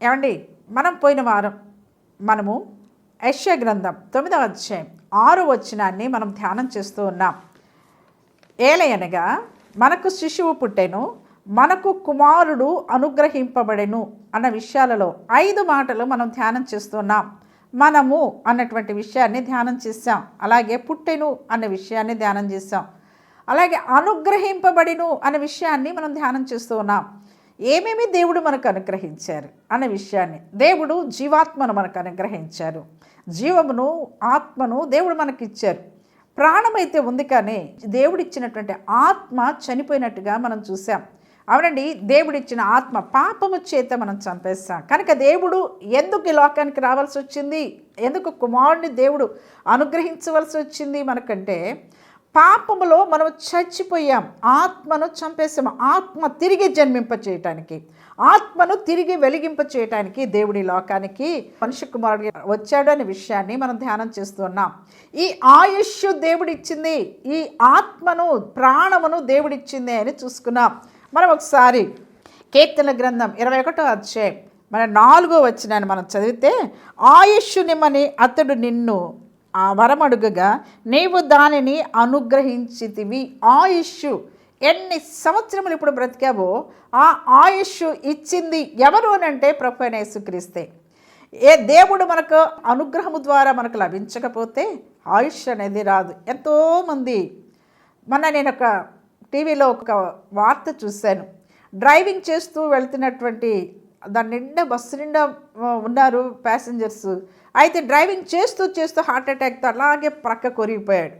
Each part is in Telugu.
ఏమండి? మనం పోయిన వారం మనము యశ్య గ్రంథం తొమ్మిదవ అధ్యాయం ఆరు వచనాన్ని మనం ధ్యానం చేస్తూ ఉన్నాం. ఏలయనగా మనకు శిశువు పుట్టెను మనకు కుమారుడు అనుగ్రహింపబడెను అన్న విషయాలలో ఐదు మాటలు మనం ధ్యానం చేస్తున్నాం మనము అన్నటువంటి విషయాన్ని ధ్యానం చేసాం అలాగే పుట్టెను అన్న విషయాన్ని ధ్యానం చేసాం అలాగే అనుగ్రహింపబడిను అనే విషయాన్ని మనం ధ్యానం చేస్తూ ఉన్నాం. ఏమేమి దేవుడు మనకు అనుగ్రహించారు అనే విషయాన్ని దేవుడు జీవాత్మను మనకు అనుగ్రహించారు. జీవమును ఆత్మను దేవుడు మనకి ఇచ్చారు ప్రాణమైతే ఉంది కానీ దేవుడిచ్చినటువంటి ఆత్మ చనిపోయినట్టుగా మనం చూసాం అవునండి దేవుడిచ్చిన ఆత్మ పాపము చేత మనం చంపేస్తాం కనుక దేవుడు ఎందుకు ఈ లోకానికి రావాల్సి వచ్చింది ఎందుకు కుమారుడిని దేవుడు అనుగ్రహించవలసి వచ్చింది మనకంటే? పాపములో మనం చచ్చిపోయాం. ఆత్మను చంపేసాము ఆత్మ తిరిగి జన్మింప చేయటానికి ఆత్మను తిరిగి వెలిగింప చేయటానికి దేవుడి లోకానికి మనిషి కుమారుడు వచ్చాడు అనే విషయాన్ని మనం ధ్యానం చేస్తున్నాం ఈ ఆయుష్ దేవుడిచ్చింది ఈ ఆత్మను ప్రాణమును దేవుడిచ్చింది అని చూసుకున్నాం. మనం ఒకసారి కీర్తన గ్రంథం ఇరవై ఒకటో అధ్యాయం మన నాలుగో వచ్చినాన్ని మనం చదివితే ఆయుష్ నిమ్మని అతడు నిన్ను ఆ వరమడుగగా నీవు దానిని అనుగ్రహించితివి. ఆయుష్షు ఎన్ని సంవత్సరములు ఇప్పుడు బ్రతికావో ఆ ఆయుష్ ఇచ్చింది ఎవరు? అని అంటే ప్రభు యేసుక్రీస్తే. ఏ దేవుడు మనకు అనుగ్రహము ద్వారా మనకు లభించకపోతే ఆయుష్ అనేది రాదు. ఎంతోమంది మొన్న నేను ఒక టీవీలో ఒక వార్త చూశాను. డ్రైవింగ్ చేస్తూ వెళ్తున్నటువంటి దాని నిండా బస్సు నిండా ఉన్నారు ప్యాసింజర్స్. అయితే డ్రైవింగ్ చేస్తూ చేస్తూ హార్ట్ అటాక్తో అలాగే ప్రక్క కొరిగిపోయాడు.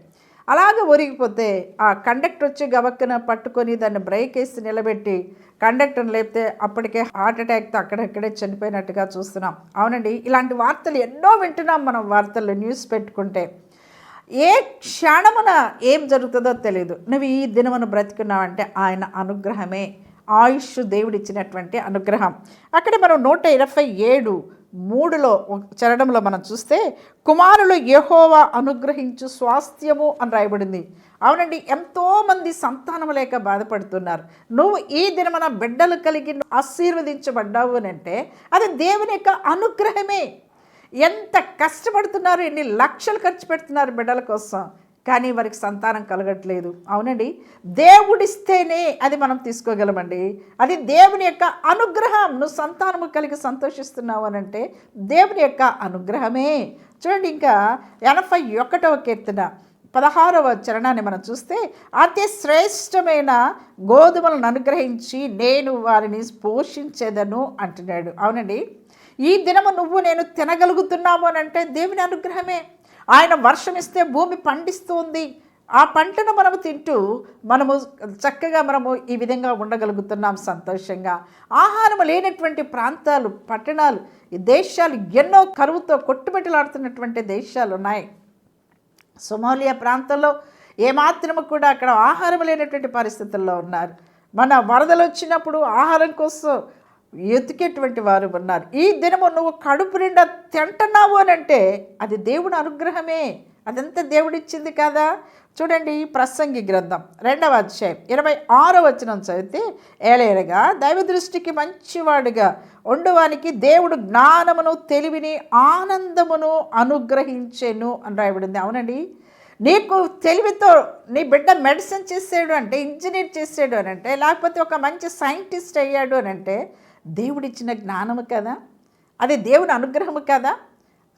అలాగే ఒరిగిపోతే ఆ కండక్టర్ వచ్చి గబక్కన పట్టుకొని దాన్ని బ్రేక్ వేసి నిలబెట్టి కండక్టర్ని లేపితే అప్పటికే హార్ట్ అటాక్తో అక్కడక్కడే చనిపోయినట్టుగా చూస్తున్నాం. అవునండి ఇలాంటి వార్తలు ఎన్నో వింటున్నాం మనం వార్తల్లో న్యూస్ పెట్టుకుంటే. ఏ క్షణమున ఏం జరుగుతుందో తెలియదు నువ్వు ఈ దినమును బ్రతికున్నావంటే ఆయన అనుగ్రహమే. ఆయుష్ దేవుడిచ్చినటువంటి అనుగ్రహం. అక్కడ మనం నూట ఇరవై ఏడు మూడులో చరణంలో మనం చూస్తే కుమారులు యహోవా అనుగ్రహించు స్వాస్థ్యము అని రాయబడింది. అవునండి ఎంతోమంది సంతానం లేక బాధపడుతున్నారు. నువ్వు ఈ దినమన బిడ్డలు కలిగి ఆశీర్వదించబడ్డావు అని అంటే అది దేవుని యొక్క అనుగ్రహమే. ఎంత కష్టపడుతున్నారు ఎన్ని లక్షలు ఖర్చు పెడుతున్నారు బిడ్డల కోసం. కానీ వారికి సంతానం కలగట్లేదు. అవునండి? దేవుడిస్తేనే అది మనం తీసుకోగలమండి. అది దేవుని యొక్క అనుగ్రహం నువ్వు సంతానము కలిగి సంతోషిస్తున్నావు అని అంటే దేవుని యొక్క అనుగ్రహమే. చూడండి ఇంకా ఎనభై ఒకటవ కీర్తన పదహారవ చరణాన్ని మనం చూస్తే అతి శ్రేష్టమైన గోధుమలను అనుగ్రహించి నేను వారిని పోషించేదను అంటున్నాడు. అవునండి? ఈ దినము నువ్వు నేను తినగలుగుతున్నాము అని అంటే దేవుని అనుగ్రహమే. ఆయన వర్షం ఇస్తే భూమి పండిస్తుంది. ఆ పంటను మనము తింటూ మనము చక్కగా మనము ఈ విధంగా ఉండగలుగుతున్నాం సంతోషంగా. ఆహారం లేనటువంటి ప్రాంతాలు పట్టణాలు ఈ దేశాలు ఎన్నో కరువుతో కొట్టుబెట్టలాడుతున్నటువంటి దేశాలు ఉన్నాయి. సొమాలియా ప్రాంతంలో ఏమాత్రము కూడా అక్కడ ఆహారం లేనటువంటి పరిస్థితుల్లో ఉన్నారు. మన వరదలు వచ్చినప్పుడు ఆహారం కోసం ఎతికేటువంటి వారు ఉన్నారు. ఈ దినము నువ్వు కడుపు నిండా తింటున్నావు అని అంటే అది దేవుని అనుగ్రహమే. అదంతా దేవుడిచ్చింది కదా? చూడండి ఈ ప్రసంగి గ్రంథం రెండవ అధ్యాయం ఇరవై ఆరో వచనం చదివితే ఏలేరగా దైవ దృష్టికి మంచివాడుగా ఉండవానికి దేవుడు జ్ఞానమును తెలివిని ఆనందమును అనుగ్రహించెను అని రాయబడింది. అవునండి. నీకు తెలివితో నీ బిడ్డ మెడిసిన్ చేసాడు అంటే ఇంజనీర్ చేసాడు అని అంటే లేకపోతే ఒక మంచి సైంటిస్ట్ అయ్యాడు అని అంటే దేవుడిచ్చిన జ్ఞానము కదా? అది దేవుని అనుగ్రహము కదా?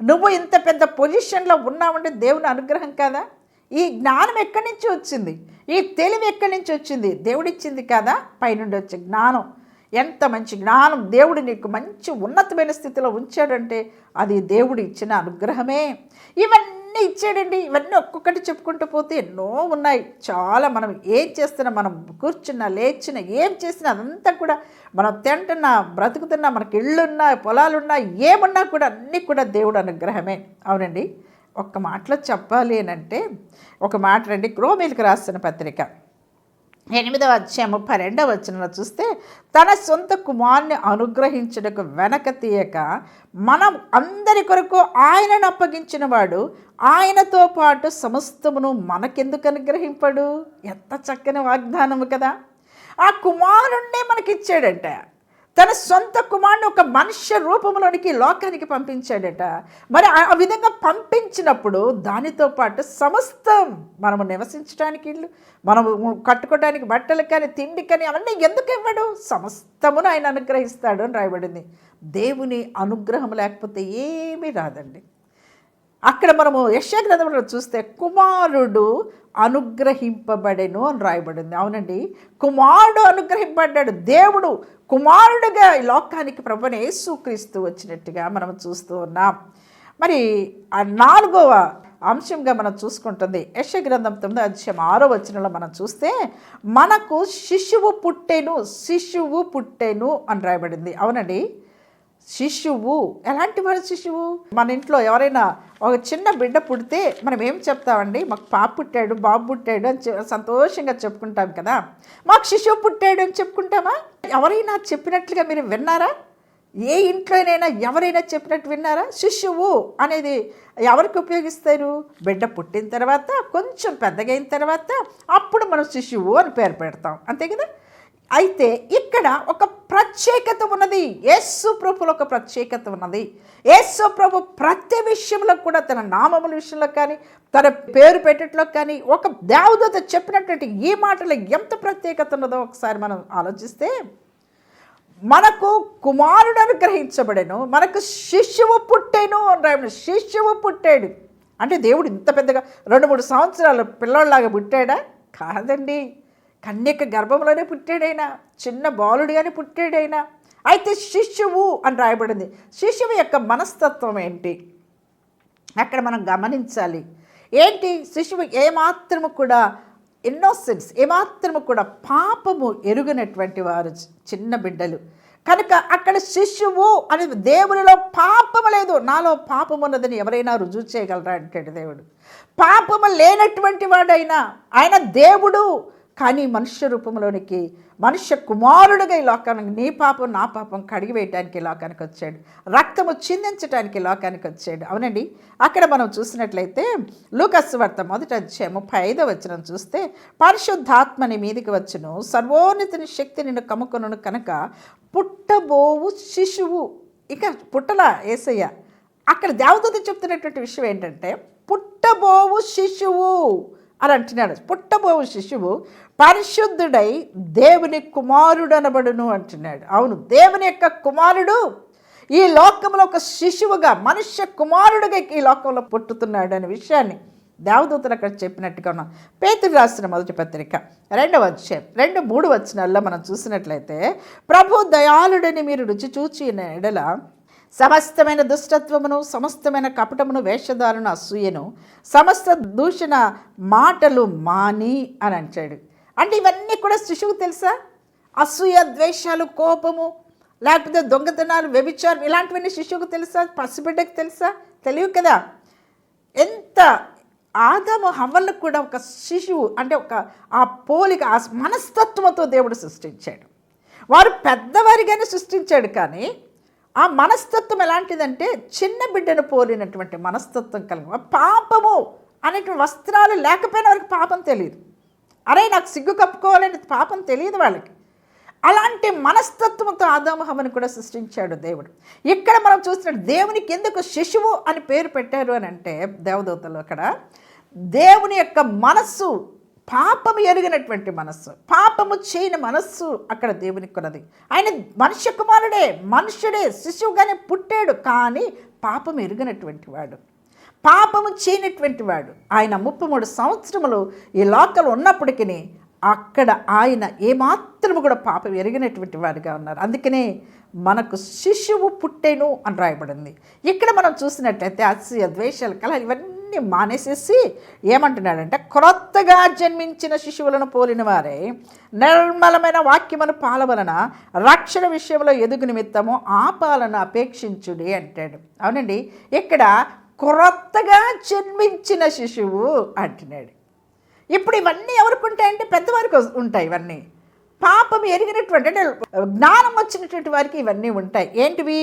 నువ్వు ఇంత పెద్ద పొజిషన్లో ఉన్నావంటే దేవుని అనుగ్రహం కదా? ఈ జ్ఞానం ఎక్కడి నుంచి వచ్చింది? ఈ తెలివి ఎక్కడి నుంచి వచ్చింది? దేవుడిచ్చింది కదా? పైనుండి వచ్చే జ్ఞానం. ఎంత మంచి జ్ఞానం దేవుడు నీకు మంచి ఉన్నతమైన స్థితిలో ఉంచాడంటే అది దేవుడు ఇచ్చిన అనుగ్రహమే. ఇవన్నీ ఇచ్చాడండి. ఇవన్నీ ఒక్కొక్కటి చెప్పుకుంటూ పోతే ఎన్నో ఉన్నాయి. చాలా మనం ఏం చేస్తున్నా మనం కూర్చున్నా లేచినా ఏం చేసినా అదంతా కూడా మనం తింటున్నా బ్రతుకుతున్నా మనకి ఇళ్ళున్నా పొలాలున్నా ఏమున్నా కూడా అన్నీ కూడా దేవుడు అనుగ్రహమే. అవునండి. ఒక్క మాటలో చెప్పాలి అని అంటే ఒక మాట రండి. క్రోమేలకు రాసిన పత్రిక. ఎనిమిదవ అధ్యాయం ముప్పై రెండవ వచనంలో చూస్తే తన సొంత కుమార్ని అనుగ్రహించుటకు వెనక తీయక మనం అందరి కొరకు ఆయనను అప్పగించిన వాడు ఆయనతో పాటు సమస్తమును మనకెందుకు అనుగ్రహింపడు? ఎంత చక్కని వాగ్దానము కదా! ఆ కుమారుణ్ణే మనకిచ్చాడంట. తన సొంత కుమారుని ఒక మనుష్య రూపంలోనికి లోకానికి పంపించాడట. మరి ఆ విధంగా పంపించినప్పుడు దానితో పాటు సమస్తం మనము నివసించడానికి ఇల్లు మనము కట్టుకోవడానికి బట్టలు కానీ తిండి కానీ అవన్నీ ఎందుకు ఇవ్వడు? సమస్తమును ఆయన అనుగ్రహిస్తాడు అని రాయబడింది. దేవుని అనుగ్రహం లేకపోతే ఏమీ రాదండి. అక్కడ మనము యశగ్రంథంలో చూస్తే కుమారుడు అనుగ్రహింపబడెను అని రాయబడింది. అవునండి. కుమారుడు అనుగ్రహింపబడ్డాడు. దేవుడు కుమారుడుగా ఈ లోకానికి ప్రభుని యేసుక్రీస్తు వచ్చినట్టుగా మనం చూస్తూ ఉన్నాం. మరి ఆ నాలుగవ అంశంగా మనం చూసుకుంటుంది. యశ గ్రంథం తొమ్మిదో అధ్యాయం ఆరో వచనంలో మనం చూస్తే మనకు శిశువు పుట్టెను శిశువు పుట్టెను అని రాయబడింది. అవునండి? శిశువు. ఎలాంటి వాడు శిశువు? మన ఇంట్లో ఎవరైనా ఒక చిన్న బిడ్డ పుడితే మనం ఏం చెప్తామండి? మాకు పాప పుట్టాడు బాబు పుట్టాడు అని సంతోషంగా చెప్పుకుంటాం కదా. మాకు శిశువు పుట్టాడు అని చెప్పుకుంటామా? ఎవరైనా చెప్పినట్లుగా మీరు విన్నారా? ఏ ఇంట్లోనైనా ఎవరైనా చెప్పినట్టు విన్నారా? శిశువు అనేది ఎవరికి ఉపయోగిస్తారు? బిడ్డ పుట్టిన తర్వాత కొంచెం పెద్దగైన తర్వాత అప్పుడు మనం శిశువు అని పేరు పెడతాం. అంతే కదా? అయితే ఇక్కడ ఒక ప్రత్యేకత ఉన్నది. యేసు ప్రభులో ఒక ప్రత్యేకత ఉన్నది. యేసు ప్రభు ప్రతి విషయంలో కూడా తన నామముల విషయంలో కానీ తన పేరు పెట్టట్లో కానీ ఒక దేవదూత చెప్పినటువంటి ఈ మాటలో ఎంత ప్రత్యేకత ఉన్నదో ఒకసారి మనం ఆలోచిస్తే మనకు కుమారుడు అనుగ్రహించబడేను మనకు శిష్యువు పుట్టేను అని శిష్యువు పుట్టాడు. అంటే దేవుడు ఇంత పెద్దగా రెండు మూడు సంవత్సరాలు పిల్లోళ్ళలాగా పుట్టాడా? కాదండి. కన్యక గర్భంలోనే పుట్టాడైనా చిన్న బాలుడిగానే పుట్టాడైనా. అయితే శిష్యువు అని రాయబడింది. శిష్యువు యొక్క మనస్తత్వం ఏంటి? అక్కడ మనం గమనించాలి. ఏంటి? శిశువు ఏమాత్రము కూడా ఇన్నోసెన్స్ ఏమాత్రము కూడా పాపము ఎరుగనటువంటి వారు చిన్న బిడ్డలు. కనుక అక్కడ శిష్యువు అనేది దేవునిలో పాపము లేదు. నాలో పాపము ఉన్నదని ఎవరైనా రుజువు చేయగలరా? అంటాడు దేవుడు. పాపము లేనటువంటి వాడైనా ఆయన దేవుడు. కానీ మనుష్య రూపంలోనికి మనుష్య కుమారుడుగా ఈ లోకానికి నీ పాపం నా పాపం కడిగివేయటానికి లోకానికి వచ్చాడు. రక్తము చిందించడానికి లోకానికి వచ్చాడు. అవునండి? అక్కడ మనం చూసినట్లయితే లూకస్ వార్త మొదటి అధ్యాయం ముప్పై ఐదో వచ్చిన చూస్తే పరిశుద్ధాత్మని మీదికి వచ్చును. సర్వోన్నతిని శక్తి నిన్ను కమ్ముకును కనుక పుట్టబోవు శిశువు. ఇక పుట్టలా ఏసయ్య. అక్కడ దేవదూత చెప్తున్నటువంటి విషయం ఏంటంటే పుట్టబోవు శిశువు. అని అంటున్నాడు. పుట్టబోవు శిశువు పరిశుద్ధుడై దేవుని కుమారుడు అనబడును అంటున్నాడు. అవును దేవుని యొక్క కుమారుడు ఈ లోకంలో ఒక శిశువుగా మనుష్య కుమారుడుగా ఈ లోకంలో పుట్టుతున్నాడు అనే విషయాన్ని దేవదూతలు అక్కడ చెప్పినట్టుగా ఉన్నాం. పేతుడు రాసిన మొదటి పత్రిక రెండవ అధ్యాయం రెండు మూడు వచనాల్లో మనం చూసినట్లయితే ప్రభు దయాళుడని మీరు రుచి చూచి ఎడల సమస్తమైన దుష్టత్వమును సమస్తమైన కపటమును వేషధారణ అసూయను సమస్త దూషణ మాటలు మాని అని అంటాడు. అంటే ఇవన్నీ కూడా శిశువు తెలుసా? అసూయ ద్వేషాలు కోపము లేకపోతే దొంగతనాలు వ్యభిచారం ఇలాంటివన్నీ శిశువుకు తెలుసా? పసిబిడ్డకు తెలుసా? తెలియదు కదా? ఎంత ఆదాము హవ్వలకు కూడా ఒక శిశువు అంటే ఒక ఆ పోలిక ఆ మనస్తత్వంతో దేవుడు సృష్టించాడు. వారు పెద్దవారిగానే సృష్టించాడు కానీ ఆ మనస్తత్వం ఎలాంటిదంటే చిన్న బిడ్డను పోలినటువంటి మనస్తత్వం కలిగి పాపము అనేటువంటి వస్త్రాలు లేకపోయినా వారికి పాపం తెలియదు. అరే నాకు సిగ్గు కప్పుకోవాలని పాపం తెలియదు వాళ్ళకి. అలాంటి మనస్తత్వంతో ఆదాము కూడా సృష్టించాడు దేవుడు. ఇక్కడ మనం చూస్తున్న దేవునికి ఎందుకు శిశువు అని పేరు పెట్టారు అని అంటే దేవదూతలు అక్కడ దేవుని యొక్క మనస్సు పాపము ఎరిగినటువంటి మనస్సు పాపము చేయని మనస్సు అక్కడ దేవునికి ఉన్నది ఆయన మనుష్య కుమారుడే మనుష్యుడే శిశువుగానే పుట్టాడు కానీ పాపం ఎరిగినటువంటి వాడు. పాపము చేయనటువంటి వాడు. ఆయన ముప్పై మూడు సంవత్సరములు ఈ లోకలు ఉన్నప్పటికీ అక్కడ ఆయన ఏమాత్రము కూడా పాపం ఎరిగినటువంటి వాడిగా ఉన్నారు. అందుకనే మనకు శిశువు పుట్టేను అని రాయబడింది. ఇక్కడ మనం చూసినట్లయితే అసూయ ద్వేషాలు కల ఇవన్నీ మానేసేసి ఏమంటున్నాడంటే క్రొత్తగా జన్మించిన శిశువులను పోలిన వారే నిర్మలమైన వాక్యమును పాలవలన రక్షణ విషయంలో ఎదుగు నిమిత్తము ఆ పాలన అపేక్షించుడి అంటాడు. అవునండి ఇక్కడ క్రొత్తగా జన్మించిన శిశువు అంటున్నాడు. ఇప్పుడు ఇవన్నీ ఎవరికి ఉంటాయంటే పెద్దవారికి ఉంటాయి ఇవన్నీ. పాపం ఎరిగినటువంటి అంటే జ్ఞానం వచ్చినటువంటి వారికి ఇవన్నీ ఉంటాయి. ఏంటివి?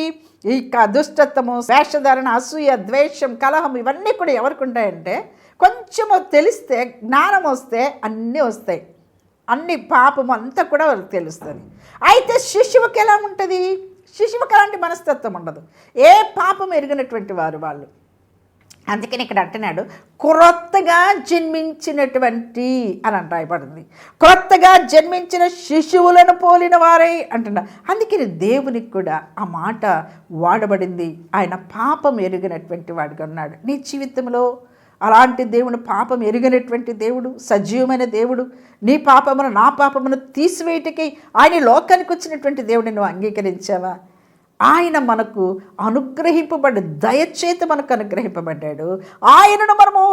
ఈ దుష్టత్వము వేషధారణ అసూయ ద్వేషం కలహం ఇవన్నీ కూడా ఎవరికి ఉంటాయంటే కొంచెము తెలిస్తే జ్ఞానం వస్తే అన్నీ వస్తాయి. అన్ని పాపం అంతా కూడా వాళ్ళకి తెలుస్తుంది. అయితే శిశువుకి ఎలా ఉంటుంది? శిశువుకి అలాంటి మనస్తత్వం ఉండదు. ఏ పాపం ఎరిగినటువంటి వారు వాళ్ళు? అందుకని ఇక్కడ అంటున్నాడు క్రొత్తగా జన్మించినటువంటి అని అంట రాయబడింది. క్రొత్తగా జన్మించిన శిశువులను పోలిన వారే అంటున్నారు అందుకని దేవునికి కూడా ఆ మాట వాడబడింది. ఆయన పాపం ఎరిగినటువంటి వాడిగా ఉన్నాడు. నీ జీవితంలో అలాంటి దేవుడు పాపం ఎరిగినటువంటి దేవుడు సజీవమైన దేవుడు నీ పాపమును నా పాపమును తీసివేయటకి ఆయన లోకానికి వచ్చినటువంటి దేవుడిని నువ్వు అంగీకరించావా? ఆయన మనకు అనుగ్రహింపబడ్డ దయచేత మనకు అనుగ్రహింపబడ్డాడు. ఆయనను మనము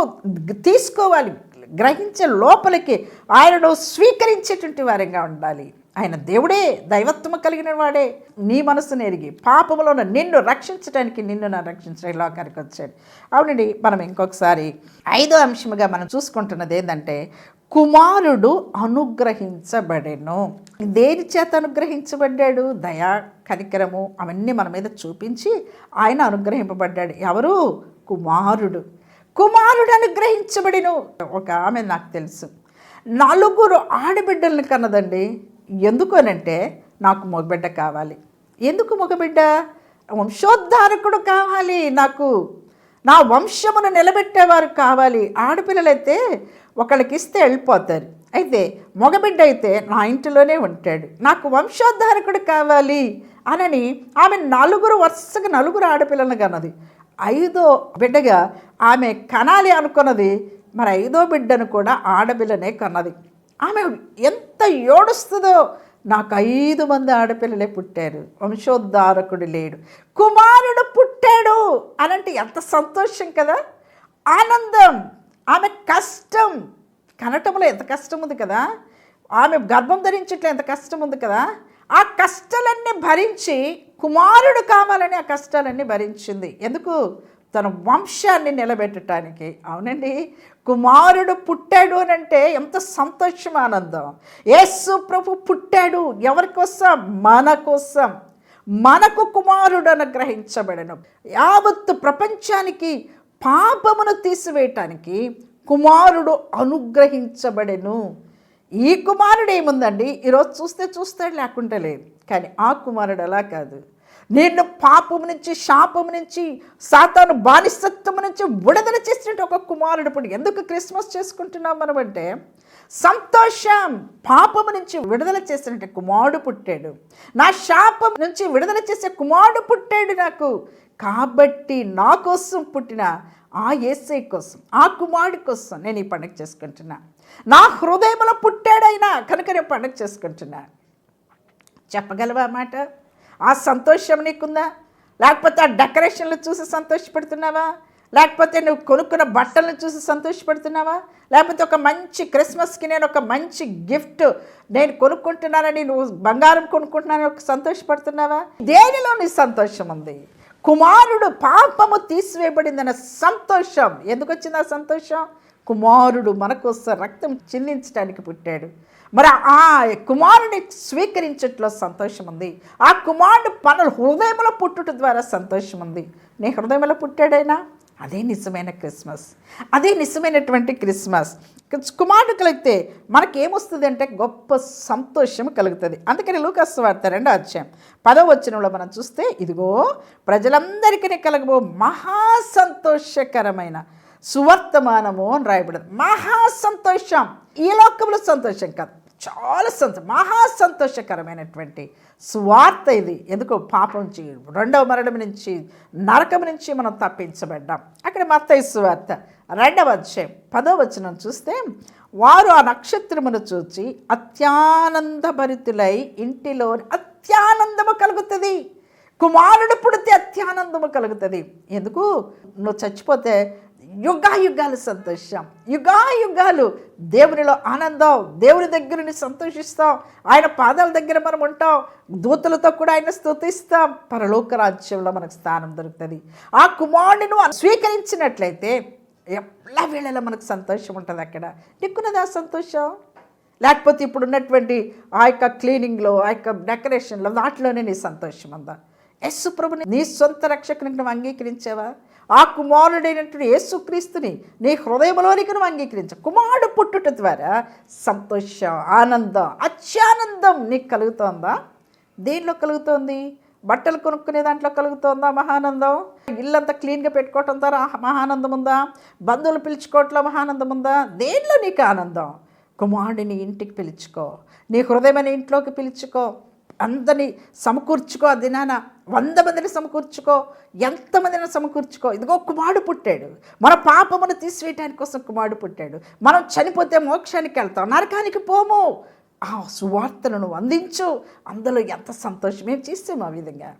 తీసుకోవాలి గ్రహించే లోపలికి ఆయనను స్వీకరించేటువంటి వారంగా ఉండాలి. ఆయన దేవుడే దైవత్వము కలిగిన వాడే. నీ మనసును ఎరిగి పాపములో నిన్ను రక్షించడానికి నిన్ను నా రక్షించడానికి లోకానికి వచ్చాడు. అవునండి మనం ఇంకొకసారి ఐదో అంశముగా మనం చూసుకుంటున్నది ఏంటంటే కుమారుడు అనుగ్రహించబడెను. దేని చేత అనుగ్రహించబడ్డాడు? దయా కనికరము అవన్నీ మన మీద చూపించి ఆయన అనుగ్రహింపబడ్డాడు. ఎవరు? కుమారుడు. కుమారుడు అనుగ్రహించబడిను. ఒక ఆమె నాకు తెలుసు. నలుగురు ఆడబిడ్డలను కన్నదండి. ఎందుకనంటే నాకు మగబిడ్డ కావాలి. ఎందుకు మగబిడ్డ? వంశోద్ధారకుడు కావాలి నాకు. నా వంశమును నిలబెట్టేవారు కావాలి. ఆడపిల్లలైతే ఒకళ్ళకి ఇస్తే వెళ్ళిపోతారు. అయితే మగబిడ్డ అయితే నా ఇంటిలోనే ఉంటాడు. నాకు వంశోద్ధారకుడు కావాలి అనని ఆమె నలుగురు వరుసగా నలుగురు ఆడపిల్లలను కన్నది. ఐదో బిడ్డగా ఆమె కనాలి అనుకున్నది. మరి ఐదో బిడ్డను కూడా ఆడపిల్లనే కన్నది. ఆమె ఎంత ఏడుస్తుందో. నాకు ఐదు మంది ఆడపిల్లలే పుట్టారు. వంశోద్ధారకుడు లేడు. కుమారుడు పుట్టాడు అనంటే ఎంత సంతోషం కదా. ఆనందం. ఆమె కష్టం. కనటంలో ఎంత కష్టం ఉంది కదా. ఆమె గర్భం ధరించట్లో ఎంత కష్టం ఉంది కదా. ఆ కష్టాలన్నీ భరించి కుమారుడు కావాలని ఆ కష్టాలన్నీ భరించింది. ఎందుకు? తన వంశాన్ని నిలబెట్టడానికి అవునండి. కుమారుడు పుట్టాడు అని అంటే ఎంత సంతోషం ఆనందం. యేసు ప్రభు పుట్టాడు. ఎవరి కోసం? మన కోసం. మనకు కుమారుడు అనుగ్రహించబడను. యావత్తు ప్రపంచానికి పాపమును తీసివేయటానికి కుమారుడు అనుగ్రహించబడెను. ఈ కుమారుడు ఏముందండి? ఈరోజు చూస్తే చూస్తాడు లేకుంటే లేదు. కానీ ఆ కుమారుడు అలా కాదు. నిన్ను పాపము నుంచి శాపము నుంచి సాతాను బానిసత్వము నుంచి విడుదల చేసినట్టు ఒక కుమారుడు ఇప్పుడు ఎందుకు క్రిస్మస్ చేసుకుంటున్నాం మనం అంటే సంతోషం పాపము నుంచి విడుదల చేసినట్టు కుమారుడు పుట్టాడు. నా శాపం నుంచి విడుదల చేసే కుమారుడు పుట్టాడు నాకు. కాబట్టి నా కోసం పుట్టిన ఆ ఏసై కోసం ఆ కుమారుడి కోసం నేను ఈ పండుగ చేసుకుంటున్నా. నా హృదయంలో పుట్టాడైనా కనుక నేను పండుగ చేసుకుంటున్నా. చెప్పగలవా మాట? ఆ సంతోషం నీకుందా? లేకపోతే ఆ డెకరేషన్లు చూసి సంతోషపడుతున్నావా? లేకపోతే నువ్వు కొనుక్కున్న బట్టలను చూసి సంతోషపడుతున్నావా? లేకపోతే ఒక మంచి క్రిస్మస్కి నేను ఒక మంచి గిఫ్ట్ నేను కొనుక్కుంటున్నానని నువ్వు బంగారం కొనుక్కుంటున్నానని ఒక సంతోషపడుతున్నావా? దేనిలో నీ సంతోషం ఉంది? కుమారుడు పాపము తీసివేయబడిందన్న సంతోషం. ఎందుకు వచ్చింది ఆ సంతోషం? కుమారుడు మనకోసం రక్తం చిందించడానికి పుట్టాడు. మరి ఆ కుమారుని స్వీకరించట్లో సంతోషం ఉంది ఆ కుమారుడు పనులు హృదయంలో పుట్టుట ద్వారా సంతోషం ఉంది నీ హృదయంలో పుట్టాడైనా? అదే నిజమైన క్రిస్మస్. అదే నిజమైనటువంటి క్రిస్మస్. కుమారుడు కలిగితే మనకేమొస్తుంది అంటే గొప్ప సంతోషం కలుగుతుంది. అందుకని లూకస్ వార్త రెండో అధ్యాయం పదో వచనంలో మనం చూస్తే ఇదిగో ప్రజలందరికీ కలగబో మహా సంతోషకరమైన సువర్తమానము అని రాయబడింది. మహా సంతోషం ఈ లోకంలో సంతోషం కాదు. చాలా సంతో మహా సంతోషకరమైనటువంటి స్వార్థ ఇది. ఎందుకో పాపం నుంచి రెండవ మరణం నుంచి నరకం నుంచి మనం తప్పించబడ్డాం. అక్కడ మత్తయ్య స్వార్థ రెండవ అధ్యాయం పదో వచనం చూస్తే వారు ఆ నక్షత్రమును చూచి అత్యానందభరితులై ఇంటిలో అత్యానందము కలుగుతుంది. కుమారుడు పుడితే అత్యానందము కలుగుతుంది. ఎందుకు? నువ్వు చచ్చిపోతే యుగాయుగాలు సంతోషం యుగాయుగాలు దేవునిలో ఆనందం దేవుని దగ్గరని సంతోషిస్తాం. ఆయన పాదాల దగ్గర మనం ఉంటాం. దూతలతో కూడా ఆయన స్థుతిస్తాం పరలోక రాజ్యంలో మనకు స్థానం దొరుకుతుంది. ఆ కుమారుడిని స్వీకరించినట్లయితే ఎట్లా వేళలో మనకు సంతోషం ఉంటుంది అక్కడ? నీకున్నది ఆ సంతోషం? లేకపోతే ఇప్పుడు ఉన్నటువంటి ఆ యొక్క క్లీనింగ్లో ఆ యొక్క డెకరేషన్లో వాటిలోనే నీ సంతోషం ఉందా? యస్సు ప్రభుని నీ సొంత రక్షకుని నువ్వు అంగీకరించావా? ఆ కుమారుడైనటువంటి యేసుక్రీస్తుని నీ హృదయంలోనికి నువ్వు అంగీకరించ. కుమారుడు పుట్టుట ద్వారా సంతోషం ఆనందం అత్యానందం నీకు కలుగుతోందా? దేనిలో కలుగుతోంది? బట్టలు కొనుక్కునే దాంట్లో కలుగుతోందా మహానందం? ఇల్లంతా క్లీన్గా పెట్టుకోవటం ద్వారా మహానందం ఉందా? బంధువులు పిలుచుకోవట్లో మహానందం ఉందా? దేనిలో నీకు ఆనందం? కుమారుడిని ఇంటికి పిలుచుకో. నీ హృదయమైన ఇంట్లోకి పిలుచుకో. అందరినీ సమకూర్చుకో ఆ దినాన. వంద మందిని సమకూర్చుకో ఎంతమందిని సమకూర్చుకో. ఇదిగో కుమారుడు పుట్టాడు. మన పాపమును తీసివేయటానికి కోసం కుమారుడు పుట్టాడు. మనం చనిపోతే మోక్షానికి వెళ్తాం నరకానికి పోము. ఆ సువార్తలను నువ్వు అందించు. అందులో ఎంత సంతోషం మేము చేసాము ఆ విధంగా?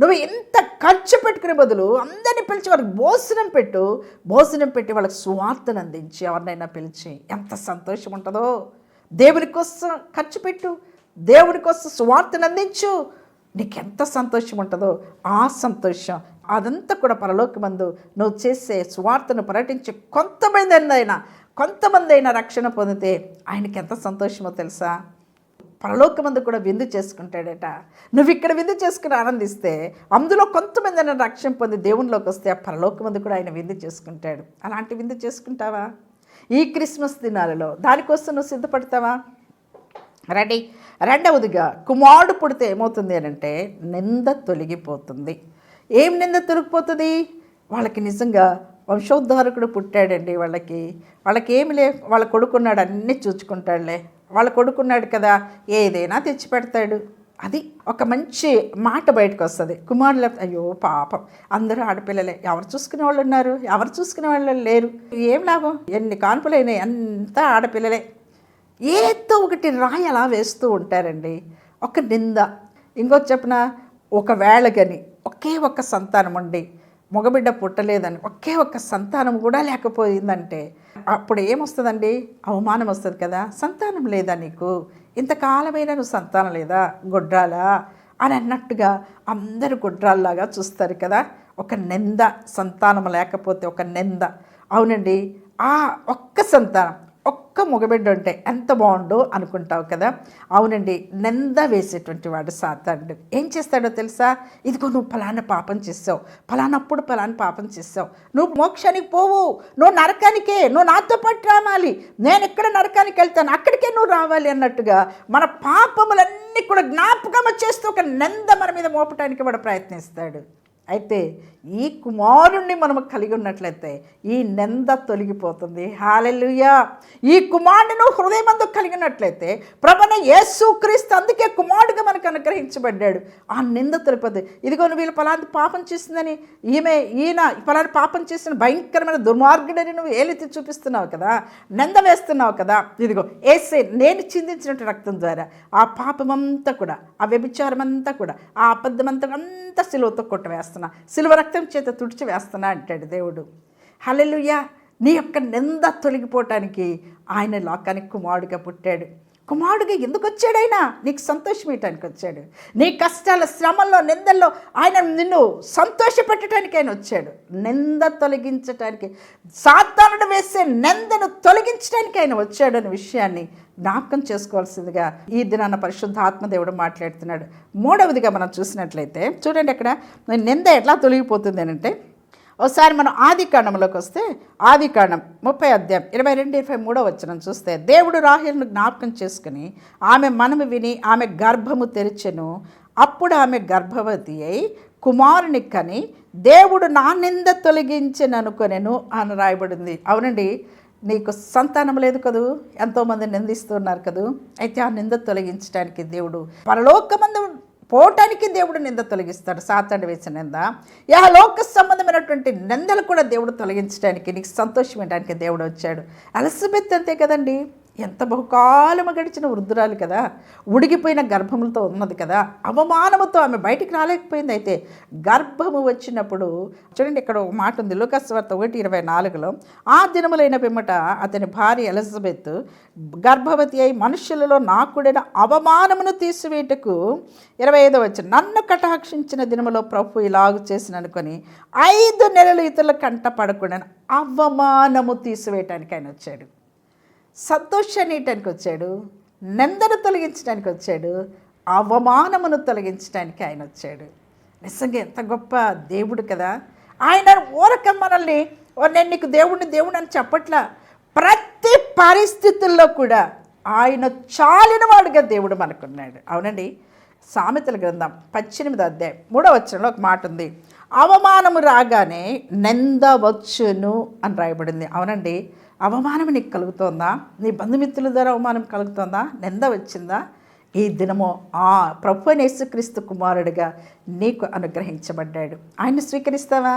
నువ్వు ఎంత ఖర్చు పెట్టుకునే బదులు అందరిని పిలిచి వాళ్ళకి భోజనం పెట్టు. భోజనం పెట్టి వాళ్ళకి సువార్తను అందించి ఎవరినైనా పిలిచి ఎంత సంతోషం ఉంటుందో. దేవుని కోసం ఖర్చు పెట్టు. దేవుని కోసం సువార్తను అందించు. నీకెంత సంతోషం ఉంటుందో ఆ సంతోషం. అదంతా కూడా పరలోకమందు నువ్వు చేసే సువార్తను ప్రకటించి కొంతమంది అయినా కొంతమంది అయినా రక్షణ పొందితే ఆయనకి ఎంత సంతోషమో తెలుసా? పరలోకమందు కూడా విందు చేసుకుంటాడట. నువ్వు ఇక్కడ విందు చేసుకుని ఆనందిస్తే అందులో కొంతమంది అయినా రక్షణ పొంది దేవునిలోకి వస్తే ఆ పరలోకమందు కూడా ఆయన విందు చేసుకుంటాడు. అలాంటి విందు చేసుకుంటావా? ఈ క్రిస్మస్ దినాలలో దానికోసం నువ్వు సిద్ధపడతావా? రెడీ. రెండవదిగా కుమారుడు పుడితే ఏమవుతుంది అని అంటే నింద తొలగిపోతుంది. ఏం నింద తొలగిపోతుంది? వాళ్ళకి నిజంగా వంశోద్ధారకుడు పుట్టాడండి వాళ్ళకి. వాళ్ళకి ఏమి లే వాళ్ళ కొడుకున్నాడు అన్నీ చూచుకుంటాడులే వాళ్ళ కొడుకున్నాడు కదా ఏదైనా తెచ్చి పెడతాడు అది ఒక మంచి మాట బయటకు వస్తుంది కుమారుల అయ్యో పాపం. అందరూ ఆడపిల్లలే. ఎవరు చూసుకునే వాళ్ళు ఉన్నారు ఎవరు చూసుకునే వాళ్ళు లేరు? ఏం లాభం? ఎన్ని కాన్పులైనాయి? అంతా ఆడపిల్లలే. ఏదో ఒకటి రాయి అలా వేస్తూ ఉంటారండి. ఒక నింద. ఇంకొక చెప్పిన? ఒకవేళ కానీ ఒకే ఒక్క సంతానం ఉండి మగబిడ్డ పుట్టలేదని. ఒకే ఒక్క సంతానం కూడా లేకపోయిందంటే అప్పుడు ఏమొస్తుందండి? అవమానం వస్తుంది కదా. సంతానం లేదా నీకు? ఇంతకాలమైనా నువ్వు సంతానం లేదా? గొడ్రాలా? అని అన్నట్టుగా అందరు గుడ్రాల్లాగా చూస్తారు కదా. ఒక నింద. సంతానం లేకపోతే ఒక నింద. అవునండి. ఆ ఒక్క సంతానం ఒక్క మగబిడ్డ ఉంటే ఎంత బాగుండో అనుకుంటావు కదా? అవునండి నింద వేసేటువంటి వాడు సాతానుడు. ఏం చేస్తాడో తెలుసా? ఇదిగో నువ్వు ఫలానా పాపం చేసావు ఫలానప్పుడు ఫలానా పాపం చేసావు నువ్వు మోక్షానికి పోవు. నువ్వు నరకానికే. నువ్వు నాతో పాటు రావాలి. నేను ఎక్కడ నరకానికి వెళ్తాను? అక్కడికే నువ్వు రావాలి అన్నట్టుగా మన పాపములన్నీ కూడా జ్ఞాపకం చేస్తూ ఒక నింద మన మీద మోపటానికి వాడు ప్రయత్నిస్తాడు. అయితే ఈ కుమారుణ్ణి మనము కలిగి ఉన్నట్లయితే ఈ నింద తొలగిపోతుంది. హాలెలుయా ఈ కుమారుని హృదయమందు కలిగినట్లయితే ప్రభన యేసు క్రీస్తు అందుకే కుమారుడుగా మనకు అనుగ్రహించబడ్డాడు. ఆ నింద తొలిపోతుంది ఇదిగో నువ్వు వీళ్ళు పలాంటి పాపం చేసిందని ఈమె ఈయన పలాంటి పాపం చేసిన భయంకరమైన దుర్మార్గుడని నువ్వు ఏలెత్తి చూపిస్తున్నావు కదా నింద వేస్తున్నావు కదా. ఇదిగో ఏసే నేను చిందించినట్టు రక్తం ద్వారా ఆ పాపమంతా కూడా ఆ వ్యభిచారం అంతా కూడా ఆ అబద్ధమంతా అంతా సిలువతో కొట్టవేస్తున్నా సిలువ రక్తం చేత తుడిచి వేస్తున్నా అంటాడు దేవుడు. హలెలుయా నీ యొక్క నింద తొలగిపోవటానికి ఆయన లోకానికి కుమారుడిగా పుట్టాడు. కుమారుడిగా ఎందుకు వచ్చాడైనా నీకు సంతోషం ఇవ్వటానికి వచ్చాడు. నీ కష్టాల శ్రమల్లో నిందల్లో ఆయన నిన్ను సంతోషపెట్టడానికి ఆయన వచ్చాడు. నింద తొలగించటానికి సాధారణ వేసే నిందను తొలగించడానికి ఆయన వచ్చాడు అనే విషయాన్ని జ్ఞాపకం చేసుకోవాల్సిందిగా ఈ దినాన పరిశుద్ధ ఆత్మదేవుడు మాట్లాడుతున్నాడు. మూడవదిగా మనం చూసినట్లయితే చూడండి అక్కడ నింద ఎట్లా తొలగిపోతుంది అని అంటే ఒకసారి మనం ఆది కాండంలోకి వస్తే ఆది కాండం ముప్పై అధ్యాయం ఇరవై రెండు ఇరవై మూడో వచ్చిన చూస్తే దేవుడు రాహుల్ను జ్ఞాపకం చేసుకుని ఆమె మనము విని ఆమె గర్భము తెరిచెను. అప్పుడు ఆమె గర్భవతి అయి కుమారుని కని దేవుడు నా నింద తొలగించననుకొనెను అని రాయబడింది. అవునండి నీకు సంతానం లేదు కదూ? ఎంతోమంది నిందిస్తున్నారు కదూ? అయితే ఆ నింద తొలగించడానికి దేవుడు పరలోకమందు పోవటానికి దేవుడు నింద తొలగిస్తాడు. సాతాడు వేసిన నింద. యా లోక సంబంధమైనటువంటి నిందలు కూడా దేవుడు తొలగించడానికి నీకు సంతోషం ఇవ్వడానికి దేవుడు వచ్చాడు. అలసిబెత్ అంతే కదండి. ఎంత బహుకాలము గడిచిన వృద్ధురాలు కదా ఉడిగిపోయిన గర్భములతో ఉన్నది కదా అవమానముతో ఆమె బయటికి రాలేకపోయింది అయితే గర్భము వచ్చినప్పుడు చూడండి ఇక్కడ ఒక మాట ఉంది లోకస్వార్త ఒకటి ఇరవై నాలుగులో ఆ దినములైన పిమ్మట అతని భార్య ఎలిజబెత్ గర్భవతి అయి మనుషులలో నాకుడైన అవమానమును తీసివేటకు ఇరవై ఐదో వచ్చి నన్ను కటాక్షించిన దినములో ప్రభు ఇలాగు చేసిన అనుకొని ఐదు నెలలు ఇతరుల కంట పడకుండా అవమానము తీసివేయటానికి ఆయన వచ్చాడు. సంతోషాన్ని ఇవ్వటానికి వచ్చాడు నిందను తొలగించడానికి వచ్చాడు అవమానమును తొలగించడానికి ఆయన వచ్చాడు నిజంగా ఎంత గొప్ప దేవుడు కదా. ఆయన ఊరక మనల్ని "ఓ, నేను నీకు దేవుడిని దేవుడు అని చెప్పట్లా. ప్రతి పరిస్థితుల్లో కూడా ఆయన చాలిన వాడుగా దేవుడు మనకున్నాడు. అవునండి. సామెతల గ్రంథం పద్దెనిమిది అధ్యాయం మూడవ వచనంలో ఒక మాట ఉంది. అవమానము రాగానే నింద వచ్చును అని రాయబడింది. అవునండి. అవమానం నీకు కలుగుతోందా? నీ బంధుమిత్రుల ద్వారా అవమానం కలుగుతోందా? నింద వచ్చిందా? ఈ దినము ఆ ప్రభు యేసుక్రీస్తు కుమారుడిగా నీకు అనుగ్రహించబడ్డాడు. ఆయన్ని స్వీకరిస్తావా?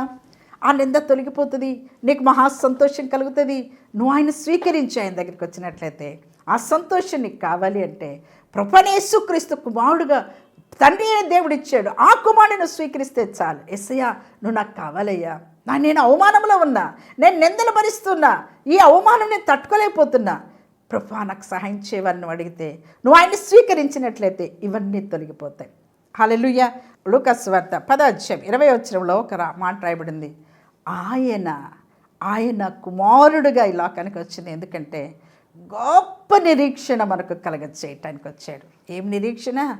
ఆ నింద తొలగిపోతుంది నీకు మహా సంతోషం కలుగుతుంది. నువ్వు ఆయన స్వీకరించి ఆయన దగ్గరికి వచ్చినట్లయితే ఆ సంతోషం నీకు కావాలి అంటే ప్రభనేసుక్రీస్తు కుమారుడుగా తండ్రి అయిన దేవుడు ఇచ్చాడు. ఆ కుమారుడిని స్వీకరిస్తే చాలు. ఎస్సయ్యా నువ్వు నాకు కావాలయ్యా. నా నేను అవమానంలో ఉన్నా నేను నిందలు భరిస్తున్నా ఈ అవమానం నేను తట్టుకోలేకపోతున్నా. ప్రభా నాకు సహాయం చేయవని నువ్వు అడిగితే నువ్వు ఆయన్ని స్వీకరించినట్లయితే ఇవన్నీ తొలగిపోతాయి. హాలెలుయ్య లూకస్ వార్త పదాధ్యాయం ఇరవై వచ్చరంలో ఒక మాట రాయబడింది. ఆయన ఆయన కుమారుడుగా ఈ లోకానికి వచ్చింది. ఎందుకంటే గొప్ప నిరీక్షణ మనకు కలగ చేయటానికి వచ్చాడు. ఏం నిరీక్షణ?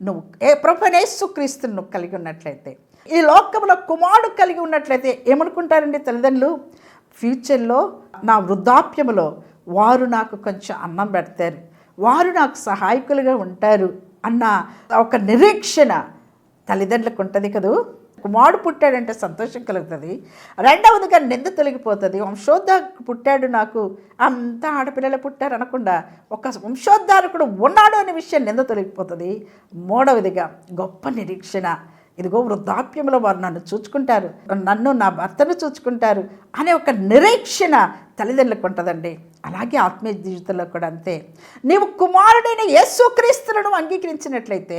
నువ్వు ఏ ప్రభనేసుక్రీస్తుని నువ్వు కలిగి ఉన్నట్లయితే ఈ లోకంలో కుమారుడు కలిగి ఉన్నట్లయితే ఏమనుకుంటారండి తల్లిదండ్రులు? ఫ్యూచర్లో నా వృద్ధాప్యములో వారు నాకు కొంచెం అన్నం పెడతారు వారు నాకు సహాయకులుగా ఉంటారు అన్న ఒక నిరీక్షణ తల్లిదండ్రులకు ఉంటుంది కదూ? కుమారుడు పుట్టాడంటే సంతోషం కలుగుతుంది. రెండవదిగా నింద తొలగిపోతుంది. వంశోద్ధ పుట్టాడు నాకు అంతా ఆడపిల్లలు పుట్టారు అనకుండా ఒక వంశోద్ధారకుడు ఉన్నాడు అనే విషయం నింద తొలగిపోతుంది. మూడవదిగా గొప్ప నిరీక్షణ. ఇదిగో వృద్ధాప్యంలో వారు నన్ను చూచుకుంటారు నన్ను నా భర్తను చూచుకుంటారు అనే ఒక నిరీక్షణ తల్లిదండ్రులకు ఉంటుందండి. అలాగే ఆత్మీయ జీవితంలో కూడా అంతే. నీవు కుమారుడైన యేసుక్రీస్తులను అంగీకరించినట్లయితే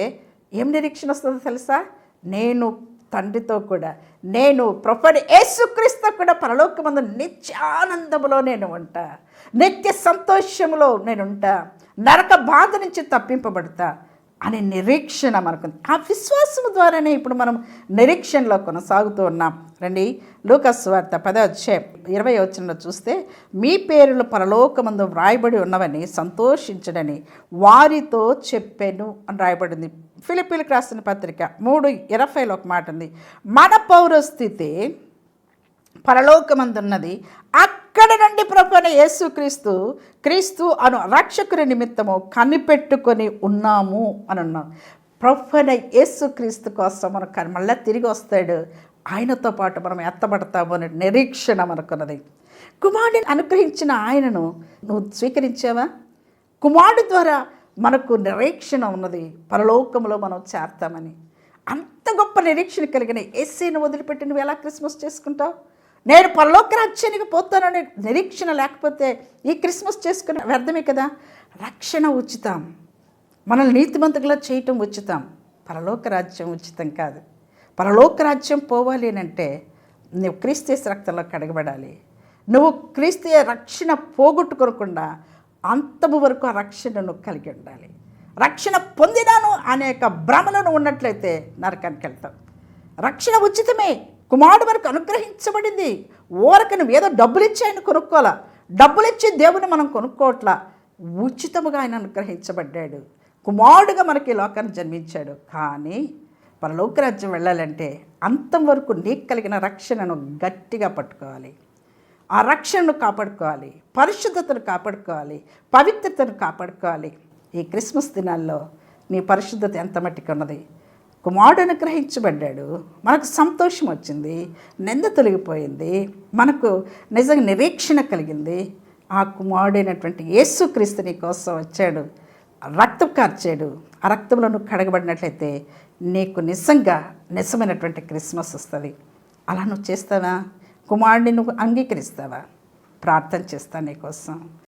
ఏం నిరీక్షణ వస్తుందో తెలుసా? నేను తండ్రితో కూడా. నేను ప్రొఫెడ్ యేసుక్రీస్తు కూడా పరలోకమందు నిత్యానందములో నేను ఉంటా. నిత్య సంతోషములో నేను ఉంటా. నరక బాధ నుంచి తప్పింపబడతా అనే నిరీక్షణ మనకు ఆ విశ్వాసం ద్వారానే ఇప్పుడు మనం నిరీక్షణలో కొనసాగుతూ ఉన్నాం. రండి లూకస్ వార్త పదో అధ్యాయం ఇరవై వచ్చినలో చూస్తే మీ పేర్లు పరలోకమందు వ్రాయబడి ఉన్నవని సంతోషించడని వారితో చెప్పాను అని రాయబడింది. ఫిలిపిలకు రాసిన పత్రిక మూడు ఇరవైలో ఒక మాట ఉంది. మన పౌరస్థితి పరలోకమందున్నది. అక్కడ నుండి ప్రభున యేసుక్రీస్తు క్రీస్తు అను రక్షకుని నిమిత్తము కనిపెట్టుకొని ఉన్నాము అని ఉన్నాం ప్రభున యేసుక్రీస్తు కోసం మనం కని- మళ్ళా తిరిగి వస్తాడు. ఆయనతో పాటు మనం ఎత్తబడతాము అనే నిరీక్షణ మనకున్నది. కుమారుడిని అనుగ్రహించిన ఆయనను నువ్వు స్వీకరించావా? కుమారుడి ద్వారా మనకు నిరీక్షణ ఉన్నది. పరలోకంలో మనం చేరతామని. అంత గొప్ప నిరీక్షణ కలిగిన ఎస్సీని వదిలిపెట్టి నువ్వు ఎలా క్రిస్మస్ చేసుకుంటావు? నేను పరలోక రాజ్యానికి పోతాననే నిరీక్షణ లేకపోతే ఈ క్రిస్మస్ చేసుకునే వ్యర్థమే కదా? రక్షణ ఉచితం. మనల్ని నీతిమంతులుగా చేయటం ఉచితం. పరలోక రాజ్యం ఉచితం కాదు. పరలోక రాజ్యం పోవాలి అని అంటే నువ్వు క్రీస్తేస్ రక్తంలో కడగబడాలి. నువ్వు క్రీస్తీయ రక్షణ పోగొట్టుకోకుండా అంతము వరకు ఆ రక్షణను కలిగి ఉండాలి. రక్షణ పొందినాను అనేక భ్రమలను ఉన్నట్లయితే నరకానికి వెళ్తాం రక్షణ ఉచితమే. కుమారుడు మనకు అనుగ్రహించబడింది. ఓరకను ఏదో డబ్బులు ఇచ్చి ఆయన కొనుక్కోవాలా? డబ్బులు ఇచ్చి దేవుని మనం కొనుక్కోవట్లా? ఉచితముగా ఆయన అనుగ్రహించబడ్డాడు. కుమారుడుగా మనకి ఈ లోకాన్ని జన్మించాడు. కానీ పరలోక రాజ్యం వెళ్ళాలంటే అంతం వరకు నీకు కలిగిన రక్షణను గట్టిగా పట్టుకోవాలి. ఆ రక్షణను కాపాడుకోవాలి పరిశుద్ధతను కాపాడుకోవాలి పవిత్రతను కాపాడుకోవాలి. ఈ క్రిస్మస్ దినాల్లో నీ పరిశుద్ధత ఎంత మట్టికి ఉన్నది? కుమారుడు అనుగ్రహించబడ్డాడు. మనకు సంతోషం వచ్చింది నింద తొలగిపోయింది మనకు నిజంగా నిరీక్షణ కలిగింది. ఆ కుమారుడైనటువంటి యేసుక్రీస్తు నీ కోసం వచ్చాడు రక్తం కార్చాడు. ఆ రక్తంలో నువ్వు కడగబడినట్లయితే నీకు నిజంగా నిజమైనటువంటి క్రిస్మస్ వస్తుంది. అలా నువ్వు చేస్తావా? కుమారుడిని నువ్వు అంగీకరిస్తావా? ప్రార్థన చేస్తా నీకోసం